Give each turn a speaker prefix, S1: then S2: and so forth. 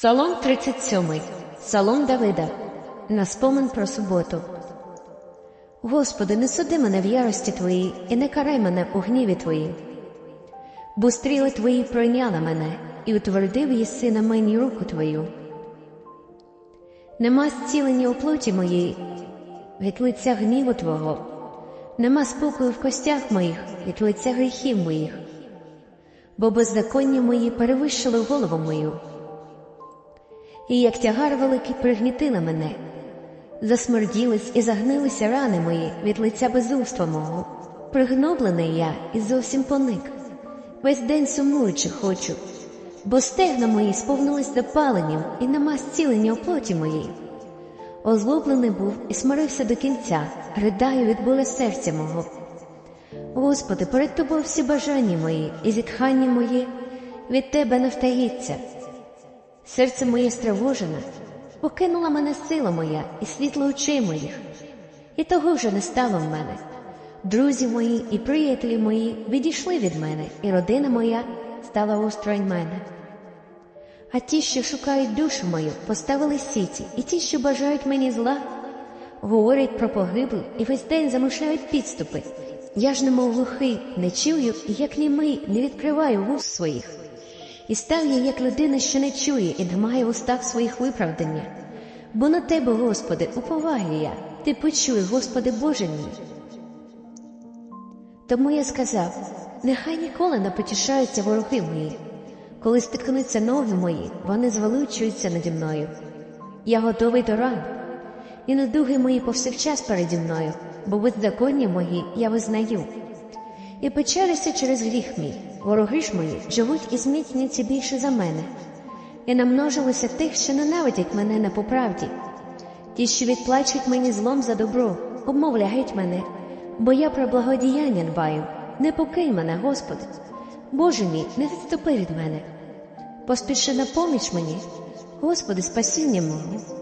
S1: Псалом 37. Псалом Давида. На спомин про суботу. Господи, не суди мене в ярості Твоїй і не карай мене у гніві Твоїй. Бо стріли Твої пройняли мене, і утвердив єси на мені руку Твою. Нема зцілення у плоті моїй від лиця гніву Твого, нема спокою в костях моїх від лиця гріхів моїх, бо беззаконня мої перевищили голову мою і як тягар великий пригнітила мене. Засмерділись і загнилися рани мої від лиця безумства мого. Пригноблений я і зовсім поник. Весь день сумуючи хочу, бо стегна мої сповнились запаленням і нема зцілення у плоті моїй. Озлоблений був і смирився до кінця, ридаю від болю серця мого. Господи, перед тобою всі бажання мої і зітхання мої від тебе не втаїться. Серце моє стривожене, покинула мене сила моя і світло очей моїх, і того вже не стало в мене. Друзі мої і приятелі мої відійшли від мене, і родина моя стала осторонь мене. А ті, що шукають душу мою, поставили сіті, і ті, що бажають мені зла, говорять про погибель і весь день замишляють підступи. Я ж немов глухий, не чую, і як німий не відкриваю вуст своїх. І став я, як людина, що не чує і не має в устах своїх виправдання. Бо на тебе, Господи, уповаю я, ти почуй, Господи Боже мій. Тому я сказав: нехай ніколи не потішаються вороги мої. Коли стикнуться ноги мої, вони звеличуються наді мною. Я готовий до ран, і недуги мої повсякчас переді мною, бо беззаконня мої я визнаю. І печалюся через гріх мій, вороги ж мої живуть і зміцняться більше за мене, і намножилося тих, що ненавидять мене на поправді, ті, що відплачуть мені злом за добро, обмовляють мене, бо я про благодіяння дбаю, не покинь мене, Господи. Боже мій, не відступи від мене. Поспіши на поміч мені, Господи, спасіння мого.